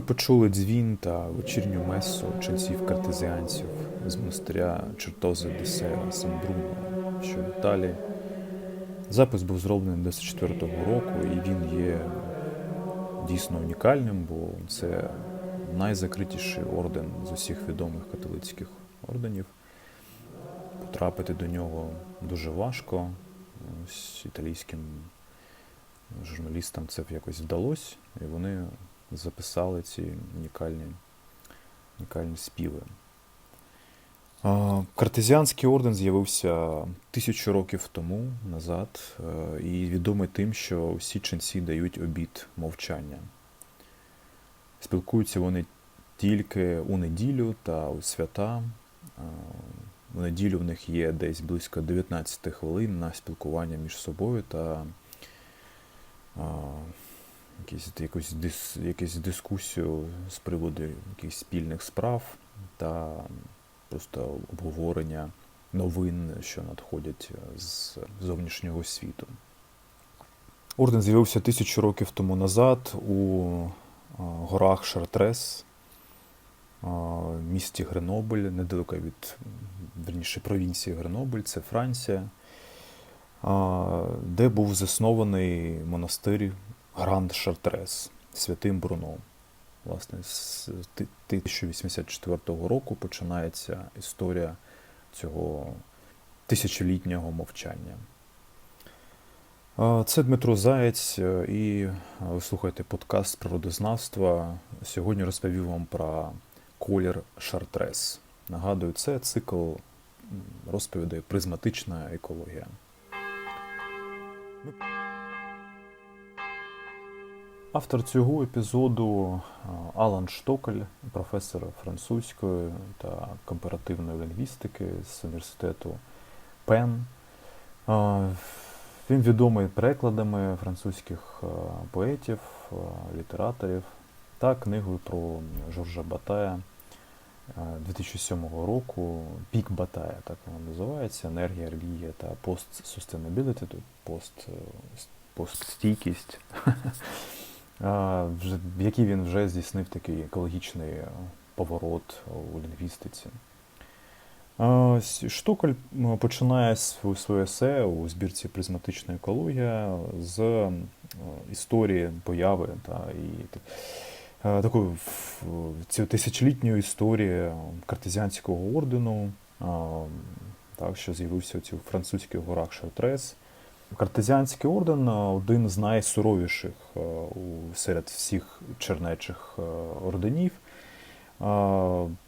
Ви почули дзвін та вечірню месу ченців картезіанців з монастиря Чертози де Сера Сан-Бруно, що в Італії. Запис був зроблений 24-го року, і він є дійсно унікальним, бо це найзакритіший орден з усіх відомих католицьких орденів. Потрапити до нього дуже важко. Ось італійським журналістам це якось вдалося, і вони записали ці унікальні, унікальні співи. Картезіанський орден з'явився тисячу років тому назад е, і відомий тим, що всі ченці дають обід мовчання. Спілкуються вони тільки у неділю та у свята. Е, У неділю в них є десь близько 19 хвилин на спілкування між собою та а, якісь, якусь дис, якусь дискусію з приводу якихось спільних справ та просто обговорення новин, що надходять з зовнішнього світу. Орден з'явився тисячу років тому назад у горах Шартрес, місті Гренобль, недалеко від верніше, провінції Гренобль, це Франція, де був заснований монастир Гранд Шартрес святим Бруно. Власне, з 1084 року починається історія цього тисячолітнього мовчання. Це Дмитро Заєць, е, і ви слухаєте подкаст природознавства. Сьогодні розповів вам про колір Шартрес. Нагадую, це цикл розповідей призматична екологія. Автор цього епізоду Алан Штокель, професор французької та компаративної лінгвістики з університету Пен. Він відомий перекладами французьких поетів, літераторів та книгою про Жоржа Батая 2007 року Пік Батая, так вона називається, енергія, релігія та пост-sustainability, тобто пост, е, постстійкість. Якій він вже здійснив такий екологічний поворот у лінгвістиці. Штоколь починає своє есе у збірці Призматична екологія з історії появи та, і такої тисячолітньої історії картезіанського ордену, так, що з'явився у французьких горах Шартрес. Картезіанський орден е, один з найсуровіших е, серед всіх чернечих е, орденів.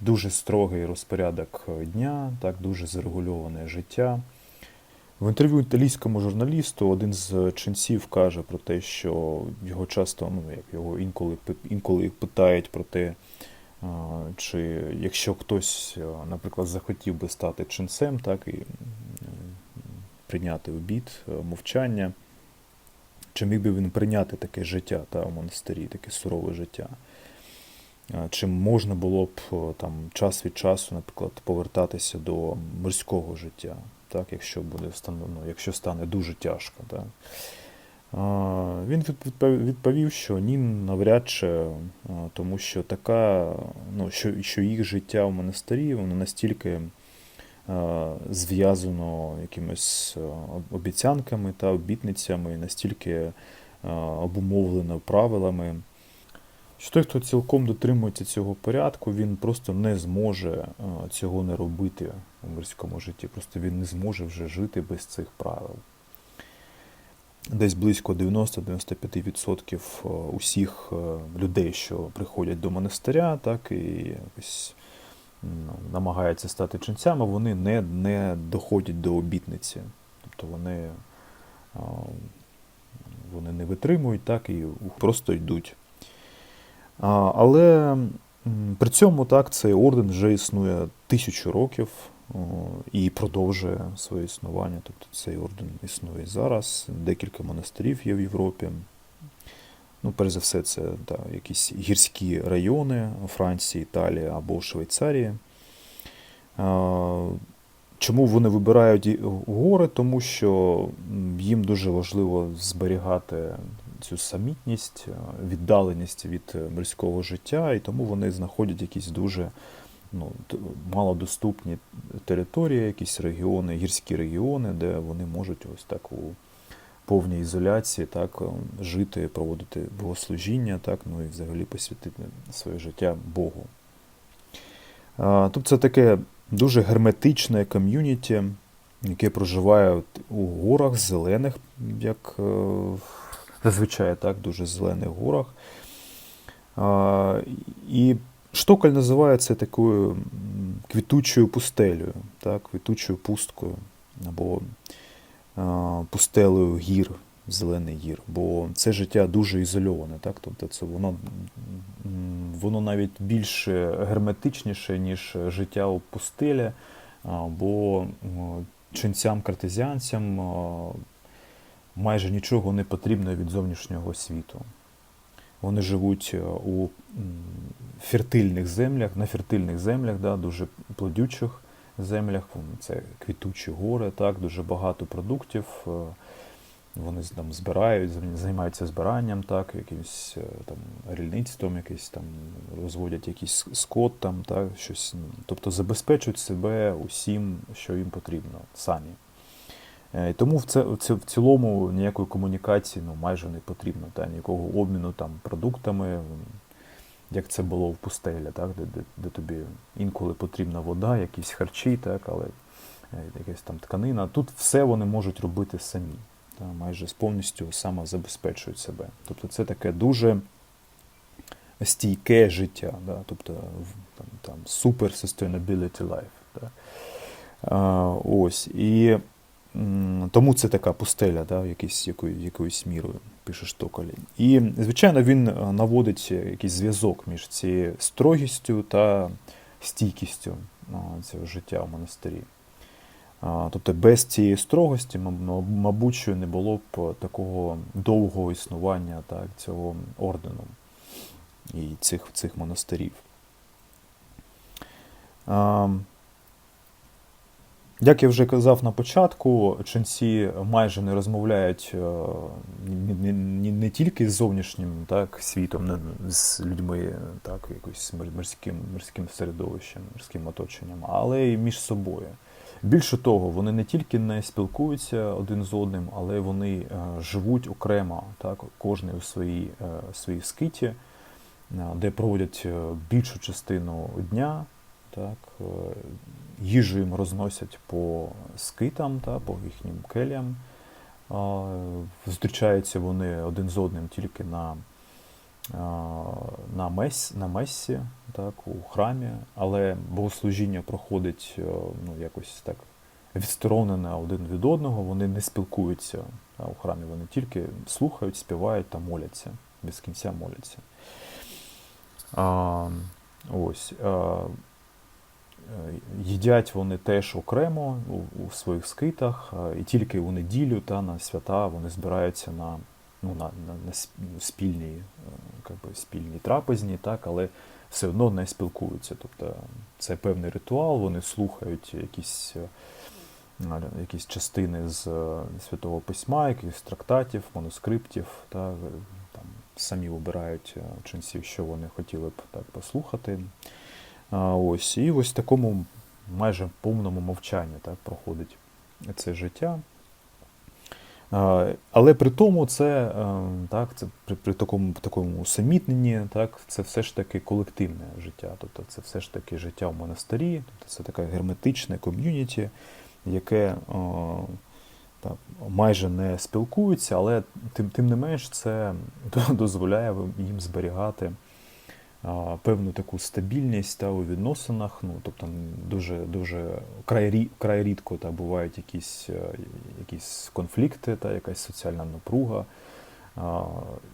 Дуже строгий розпорядок дня, так, дуже зарегульоване життя. В інтерв'ю італійському журналісту один з ченців каже про те, що його часто, ну як його інколи інколи питають про те, чи якщо хтось, наприклад, захотів би стати ченцем, так і прийняти обід, е, мовчання. Чи міг би він прийняти таке життя та, у монастирі, таке сурове життя? Е, Чи можна було б е, там, час від часу, наприклад, повертатися до морського життя, так, якщо, буде, стан- ну, якщо стане дуже тяжко? Так? Він відповів, що ні, навряд чи, тому що така, ну, що, що їх життя в монастирі, воно настільки зв'язано якимись е, обіцянками та обітницями, настільки е, обумовлено правилами. Що той, хто цілком дотримується цього порядку, він просто не зможе е, цього не робити у мирському житті. Просто він не зможе вже жити без цих правил. Десь близько 90-95% е, усіх е, людей, що приходять до монастиря, так і якось ну, намагаються стати ченцями, вони не, не доходять до обітниці. Тобто вони, вони не витримують, так, і просто йдуть. Але при цьому так, цей орден вже існує тисячу років і продовжує своє існування. Тобто цей орден існує зараз. Декілька монастирів є в Європі. Ну, перш за все, це та, якісь гірські райони Франції, Італії або Швейцарії. Чому вони вибирають гори? Тому що їм дуже важливо зберігати цю самітність, віддаленість від мирського життя, і тому вони знаходять якісь дуже ну, малодоступні території, якісь регіони, гірські регіони, де вони можуть ось так у повній ізоляції так, е, жити, проводити богослужіння, так, ну і взагалі посвятити своє життя Богу. Тобто це таке дуже герметичне ком'юніті, яке проживає у горах зелених, як е, зазвичай так, дуже зелених горах. І Штоколь називає це такою квітучою пустелею, так, квітучою пусткою або пустелею гір, зелених гір. Бо це життя дуже ізольоване, так? Тобто це воно, воно навіть більш герметичніше, ніж життя у пустелі, бо ченцям-картезіанцям майже нічого не потрібно від зовнішнього світу. Вони живуть е, у фертильних землях, на фертильних землях, да, дуже плодючих землях. Це квітучі гори, так, дуже багато продуктів. е, Вони там збирають, займаються збиранням, так, якимось е, там рільництвом, якийсь там розводять якийсь скот, там, так, щось. Тобто забезпечують себе усім, що їм потрібно самі. Е, І тому в, це, в ці- в цілому ніякої комунікації ну, майже не потрібно, та, ніякого обміну там, продуктами, як це було в пустелі, так, де, де, де тобі інколи потрібна вода, якісь харчі, так, але е, якась там тканина. Тут все вони можуть робити самі, та, майже повністю самозабезпечують себе. Тобто це таке дуже стійке життя, да, тобто там, там, super sustainability life. Да. А, ось. І тому це така пустеля, да, якийсь, якою, якоюсь мірою, пише Штоколі. І, звичайно, він е, наводить якийсь зв'язок між цією строгістю та стійкістю цього життя в монастирі. Тобто без цієї строгості, мабуть, що не було б такого довгого існування так, цього ордену і цих, цих монастирів. Як я вже казав на початку, ченці майже не розмовляють е, ні- ні- не тільки з зовнішнім так, світом, не- з людьми, так, якось мирським, мирським середовищем, мирським оточенням, але й між собою. Більше того, вони не тільки не спілкуються один з одним, але вони е, живуть окремо, так, кожен у своїй, е, своїй скиті, е, де проводять більшу частину дня. Так, е, їжу їм розносять по скитам, та, по їхнім келям. Зустрічаються вони один з одним тільки на, на, мес, на мессі, так, у храмі, але богослужіння проходить е, ну, якось так відсторонене один від одного, вони не спілкуються та, у храмі, вони тільки слухають, співають та моляться, без кінця моляться. А, ось. А, Їдять вони теж окремо у, у своїх скитах, е, і тільки у неділю та на свята вони збираються на, ну, на, на, на сп- спільній, е, би, спільній трапезні, так, але все одно не спілкуються. Тобто це певний ритуал, вони слухають якісь, е, якісь частини з е, Святого Письма, якихось трактатів, манускриптів, та, е, там, самі вибирають е, ченців, що вони хотіли б так послухати. Ось, і ось в такому майже повному мовчанні так, проходить це життя. Але при тому це, е, так, це при, при такому, такому усамітненні, так, це все ж таки колективне життя. Тобто це все ж таки життя в монастирі, тобто це таке герметичне ком'юніті, яке е, так, майже не спілкується, але тим, тим не менш це дозволяє їм зберігати певну таку стабільність та у відносинах. Ну, тобто дуже, дуже край, рідко та бувають якісь, е, якісь конфлікти та якась соціальна напруга.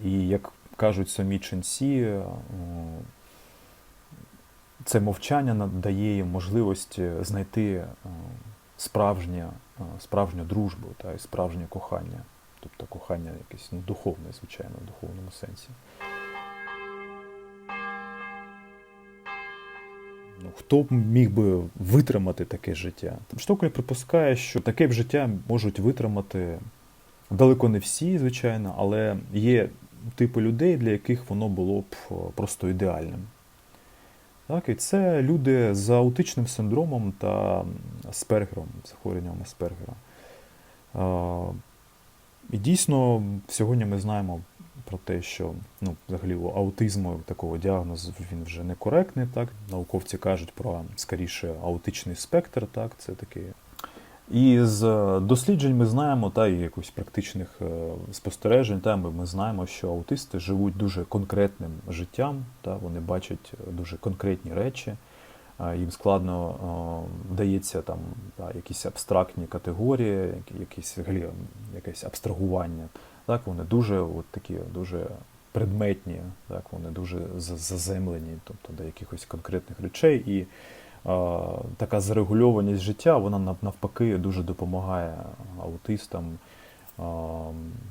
І як кажуть самі ченці, е, це мовчання надає їм можливість знайти е, справжнє, справжню дружбу та і справжнє кохання. Тобто кохання якесь ну, духовне, звичайно, в духовному сенсі. Ну, хто б міг би витримати таке життя? Там Штоколь припускає, що таке б життя можуть витримати далеко не всі, звичайно, але є типи людей, для яких воно було б е, просто ідеальним. Так, і це люди з аутичним синдромом та Аспергером, захворюванням Аспергера. Е, І дійсно, сьогодні ми знаємо про те, що ну, взагалі аутизму такого діагнозу він вже некоректний. Так? Науковці кажуть про скоріше аутичний спектр, так? це такий. І з е, досліджень ми знаємо, та і якось практичних е, спостережень, та ми, ми знаємо, що аутисти живуть дуже конкретним життям, та вони бачать е, дуже конкретні речі. Їм складно вдається там та, якісь абстрактні категорії, якісь якесь абстрагування. Так, вони дуже от такі дуже предметні, так, вони дуже заземлені, тобто до якихось конкретних речей. І е, така зарегульованість життя, вона навпаки дуже допомагає аутистам е,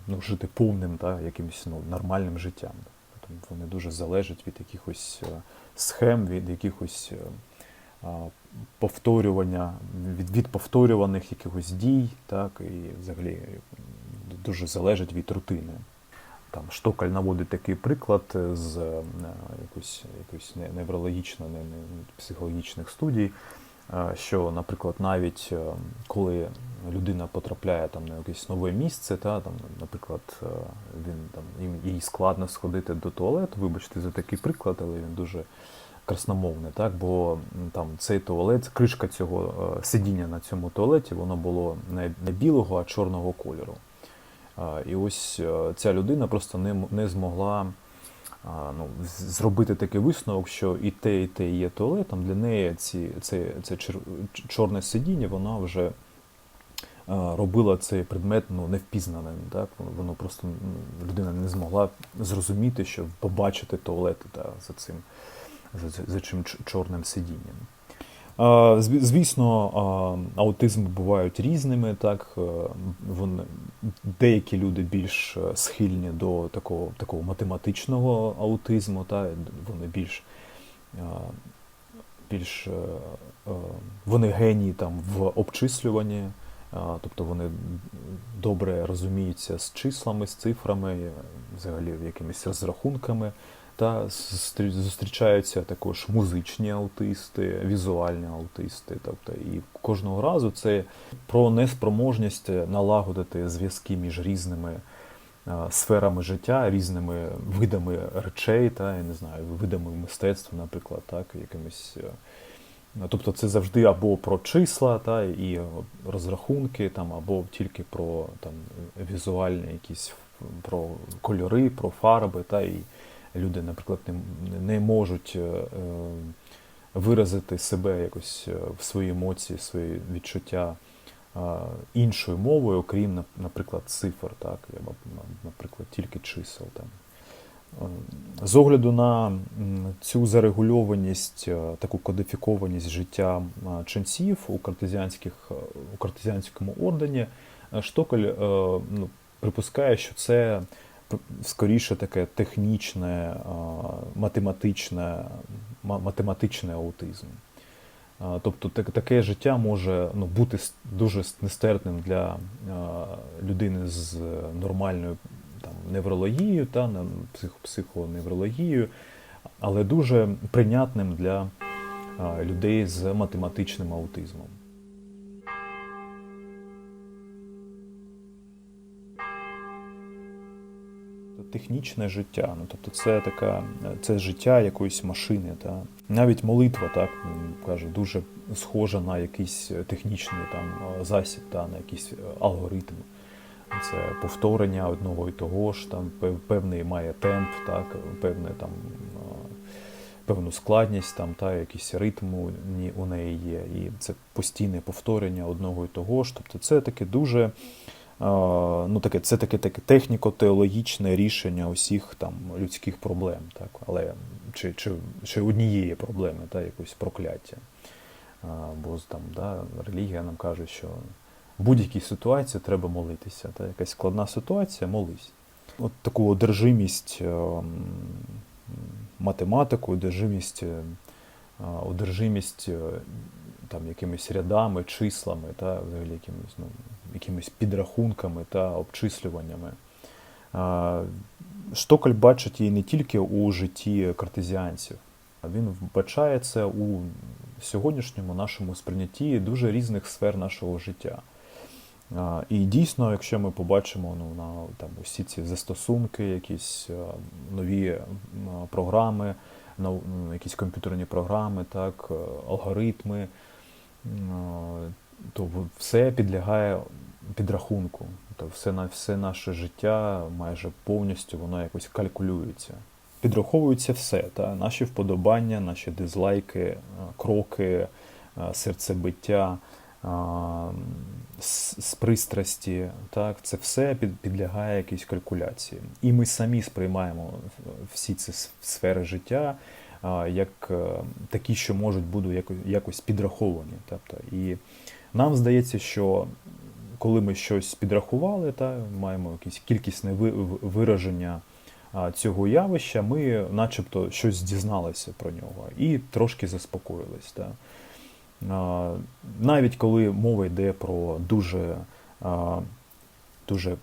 ну, жити повним та, якимось ну, нормальним життям. Тобто вони дуже залежать від якихось е, схем, від якихось е, повторювання, від, від повторюваних якихось дій, так, і взагалі дуже залежить від рутини. Там Штокаль наводить такий приклад з е, якось, якось неврологічно, не, не психологічних студій, е, що, наприклад, навіть е, коли людина потрапляє там на якесь нове місце, та, там, наприклад, е, він, там, їм- їй складно сходити до туалету, вибачте за такий приклад, але він дуже красномовне, так? бо там цей туалет, кришка цього е, сидіння на цьому туалеті, воно було не білого, а чорного кольору. І ось е, ця людина просто не, не змогла ну, зробити такий висновок, що і те, і те є туалетом. Для неї ці, це, це чорне сидіння, вона вже е, робила цей предмет ну, невпізнаним. Так? Воно просто людина не змогла зрозуміти, що побачити туалет та, за цим за- за чим чорним сидінням. Звісно, а, аутизми бувають різними. Так? е, Вони, деякі люди більш е, схильні до такого, такого математичного аутизму, та? вони більш, більш е, вони генії там, в обчислюванні, тобто вони добре розуміються з числами, з цифрами, взагалі якимись розрахунками. Та зустрічаються також музичні аутисти, візуальні аутисти. Тобто, і кожного разу це про неспроможність налагодити зв'язки між різними сферами життя, різними видами речей, та я не знаю, видами мистецтва, наприклад, так, якимись. е, Тобто це завжди або про числа та, і розрахунки, там, або тільки про там, візуальні якісь про кольори, про фарби. Та, і люди, наприклад, не, не можуть е, е, виразити себе якось е, в свої емоції, свої відчуття іншою мовою, окрім, наприклад, цифр, так, наприклад, тільки чисел. Там. З огляду на цю зарегульованість, таку кодифікованість життя ченців у, картезіанських, у картезіанському ордені, Штокель е, ну, припускає, що це скоріше таке технічне, е, математичне, математичний аутизм. Е, Тобто таке життя може ну, бути дуже нестерпним для е, людини з нормальною там, неврологією та психоневрологією, але дуже прийнятним для людей з математичним аутизмом. Технічне життя, ну тобто це така це життя якоїсь машини. Та навіть молитва, так каже, дуже схожа на якийсь технічний там засіб, та на якийсь е, алгоритм. Це повторення одного і того ж, там певний має темп, так, певне там е, певну складність, там та якийсь ритм у неї є, і це постійне повторення одного і того ж. Тобто це таке дуже ну, таке, це таке, таке техніко-теологічне рішення усіх там людських проблем, так, але чи, чи, чи однієї проблеми, та, якоїсь прокляття. А, Бо там, да, релігія нам каже, що в будь-якій ситуації треба молитися. Та, якась складна ситуація, молись. От таку одержимість е, м, математикою, одержимість, е, одержимість е, там, якимись рядами, числами, та, взагалі якимись, ну, якимись підрахунками та обчислюваннями. Штоколь бачить її не тільки у житті картезіанців, він вбачає це у сьогоднішньому нашому сприйнятті дуже різних сфер нашого життя. І дійсно, якщо ми побачимо ну, на там, усі ці застосунки, якісь нові програми, якісь комп'ютерні програми, так, алгоритми, то все підлягає підрахунку. То все, на- все наше життя майже повністю воно якось калькулюється. Підраховується все, та? наші вподобання, наші дизлайки, е, кроки, е, серцебиття, е, з пристрасті, так, це все під, підлягає якійсь калькуляції. І ми самі сприймаємо всі ці сфери життя як е, такі, що можуть бути якось, підраховані. Тобто, і нам здається, що коли ми щось підрахували, та, маємо якесь кількісне вираження цього явища, ми начебто щось дізналися про нього і трошки заспокоїлись. Та. Навіть коли мова йде про дуже, дуже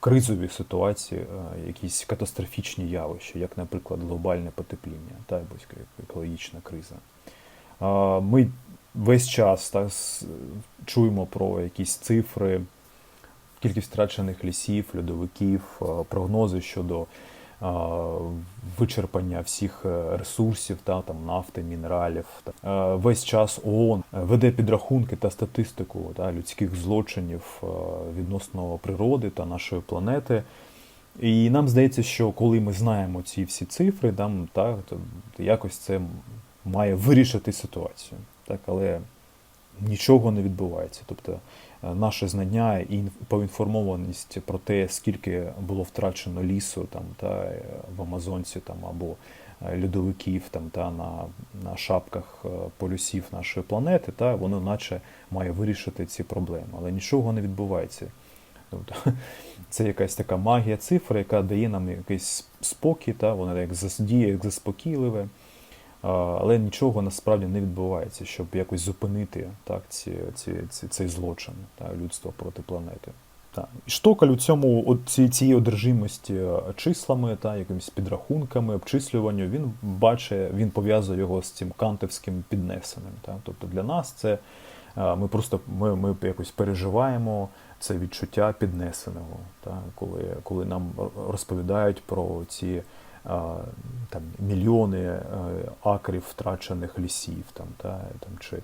кризові ситуації, якісь катастрофічні явища, як, наприклад, глобальне потепління та екологічна криза. Ми весь час так, чуємо про якісь цифри, кількість втрачених лісів, льодовиків, прогнози щодо вичерпання всіх е, ресурсів, та, там, нафти, мінералів. Та. Е, Весь час ООН веде підрахунки та статистику та, людських злочинів е, відносно природи та нашої планети. І нам здається, що коли ми знаємо ці всі цифри, там, та, то якось це має вирішити ситуацію. Так, але нічого не відбувається. Тобто е, наше знання і поінформованість про те, скільки було втрачено лісу там, та, е, в Амазонці там, або е, льодовиків там, та, на, на шапках е, полюсів нашої планети, та, воно наче має вирішити ці проблеми. Але нічого не відбувається. Тобто, це якась така магія цифр, яка дає нам якийсь спокій, та, вона як діє як заспокійливе. Але нічого насправді не відбувається, щоб якось зупинити так, ці, ці, ці, цей злочин та, людства проти планети. Так. І Штокаль у цьому от ці, цій одержимості числами та якимись підрахунками, обчислюванню, він бачить, він пов'язує його з цим кантовським піднесеним. Та. Тобто для нас це ми просто ми, ми якось переживаємо це відчуття піднесеного, та, коли, коли нам розповідають про ці там, мільйони е, акрів втрачених лісів, там, та, там, чи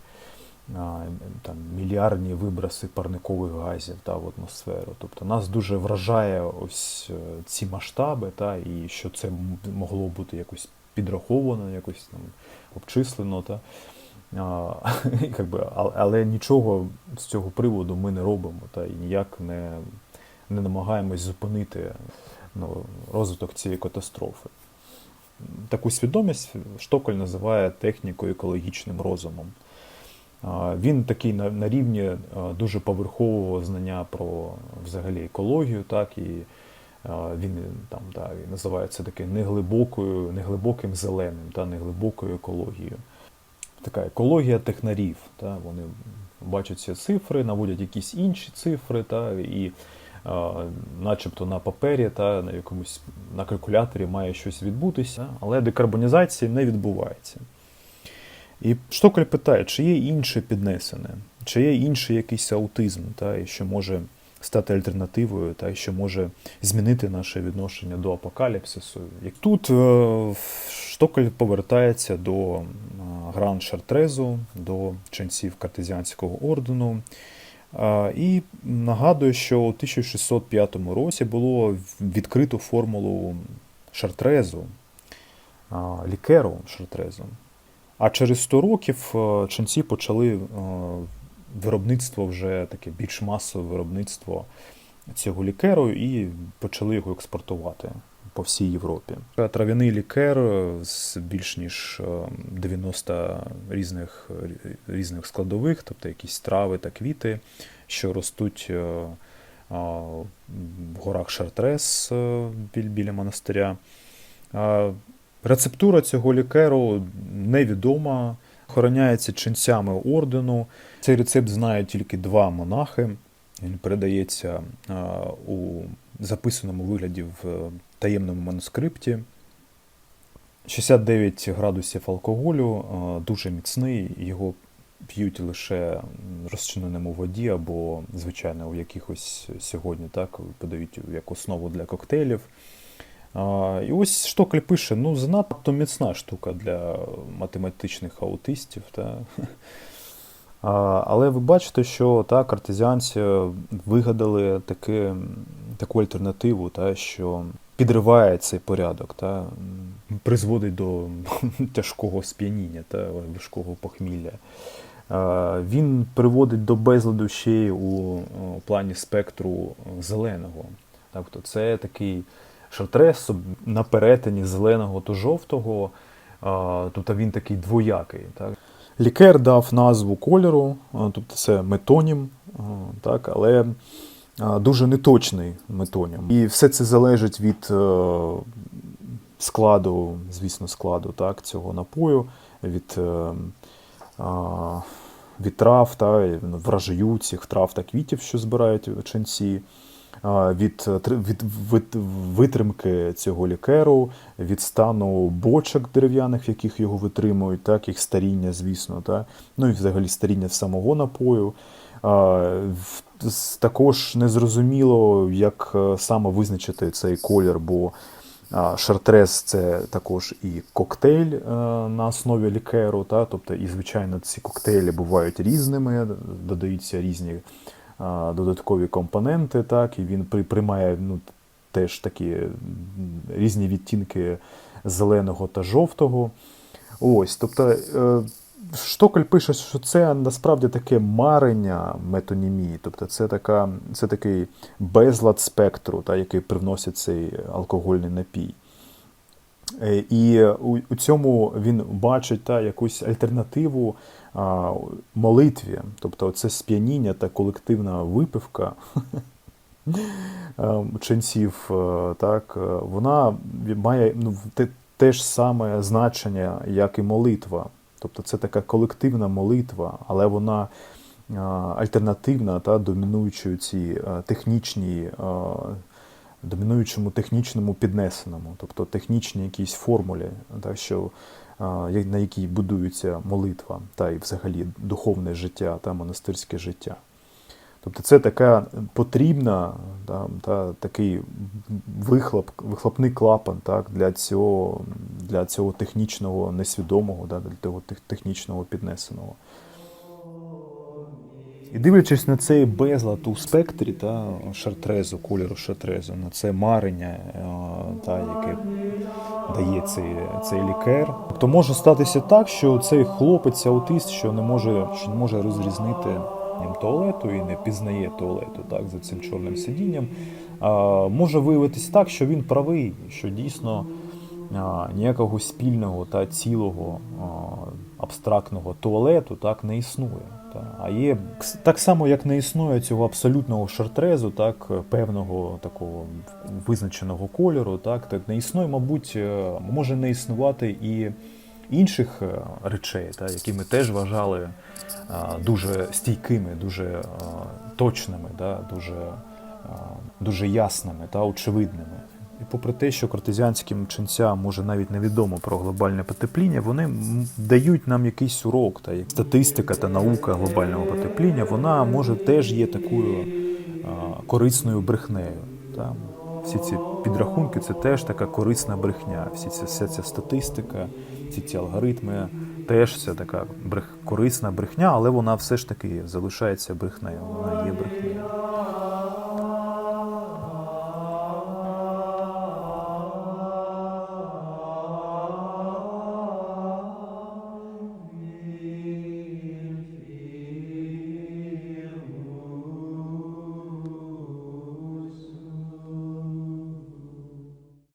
там, мільярдні виброси парникових газів та, в атмосферу. Тобто нас дуже вражає ось е, ці масштаби, та, і що це могло бути якось підраховано, якось там, обчислено. Та. А, як би, але нічого з цього приводу ми не робимо та, і ніяк не, не намагаємось зупинити ну, розвиток цієї катастрофи. Таку свідомість Штоколь називає технікою екологічним розумом. Він такий на, на рівні дуже поверхового знання про взагалі екологію, так, і він там, да, він називає це таке неглибокою, неглибоким зеленим, та, неглибокою екологією. Така екологія технарів. Та, вони бачать ці цифри, наводять якісь інші цифри, та, і начебто на папері та на якомусь на калькуляторі має щось відбутися, але декарбонізації не відбувається. І Штоколь питає, чи є інше піднесене, чи є інший якийсь аутизм, та, і що може стати альтернативою, та, і що може змінити наше відношення до апокаліпсису. Як тут е, Штоколь повертається до е, Гран Шартрезу, до ченців картезіанського ордену. І нагадую, що у 1605 році було відкрито формулу шартрезу, лікеру шартрезу. А через 100 років е, ченці почали е, виробництво вже таке більш масове виробництво цього лікеру і почали його експортувати по всій Європі. Трав'яний лікер з більш ніж е, 90 різних, різних складових, тобто якісь трави та квіти, що ростуть е, в горах Шартрес е, біля монастиря. Рецептура цього лікеру невідома, охороняється ченцями ордену. Цей рецепт знають тільки два монахи. Він передається у записаному вигляді в е, таємному манускрипті. 69 градусів алкоголю, е, дуже міцний, його п'ють лише розчиненому воді або, звичайно, у якихось сьогодні так подають як основу для коктейлів. І ось Штокель пише: ну, занадто міцна штука для математичних аутистів. Та? Але ви бачите, що та, картезіанці вигадали таке, таку альтернативу, та, що підриває цей порядок, та, призводить до тяжкого сп'яніння та важкого похмілля. Він приводить до безладу ще й у, плані спектру зеленого. Тобто це такий шартрес на перетині зеленого та жовтого, тобто він такий двоякий. Так? Лікер дав назву кольору, тобто це метонім, так, але дуже неточний метонім. І все це залежить від е, складу, звісно, складу так, цього напою, від, е, від трав, та, вражаю цих трав та квітів, що збирають ченці від, від, від витримки цього лікеру, від стану бочок дерев'яних, в яких його витримують, так, їх старіння, звісно, так, ну і взагалі старіння самого напою. Також незрозуміло, як е, саме визначити цей колір, бо а, Шартрез це також і коктейль е, на основі лікеру, та, тобто, і, звичайно, ці коктейлі бувають різними, додаються різні додаткові компоненти, так, і він приймає ну, теж такі різні відтінки зеленого та жовтого. Ось, тобто, Штокель пише, що це насправді таке марення метонімії, тобто це, така, це такий безлад спектру, та, який привносить цей алкогольний напій. Е, І у, у цьому він бачить та, якусь альтернативу а, молитві, тобто це сп'яніння та колективна випивка е, ченців, е, так, е, вона має ну, те, те ж саме значення, як і молитва. Тобто це така колективна молитва, але вона альтернативна та домінуючи ці технічні, домінуючому технічному піднесеному, тобто технічні якісь формулі, так, що, на якій будується молитва та і взагалі духовне життя та монастирське життя. Тобто це така потрібна, та, та, такий вихлоп, вихлопний клапан так, для, цього, для цього технічного несвідомого, да, для того технічного піднесеного. І дивлячись на цей безлад у спектрі та шартрезу, кольору шартрезу, на це марення, е, та, яке дає цей, цей лікер, то може статися так, що цей хлопець аутист, що не може, що не може розрізнити м, туалету і не пізнає туалету так, за цим чорним сидінням, може виявитись так, що він правий, що дійсно ніякого спільного та цілого абстрактного туалету так не існує. А є так само, як не існує цього абсолютного шартрезу, так певного такого визначеного кольору, так, так не існує, мабуть, е, може не існувати і інших е, речей, та, які ми теж вважали а, дуже стійкими, дуже а, точними, да, дуже, дуже ясними та очевидними. І попри те, що картезіанським ченцям може навіть невідомо про глобальне потепління, вони дають нам якийсь урок, та як статистика та наука глобального потепління, вона може теж є такою корисною брехнею. Та. Всі ці підрахунки це теж така корисна брехня. Всі ці, вся ця статистика, всі ці алгоритми теж це така брех, корисна брехня, але вона все ж таки залишається брехнею. Вона є брехнею.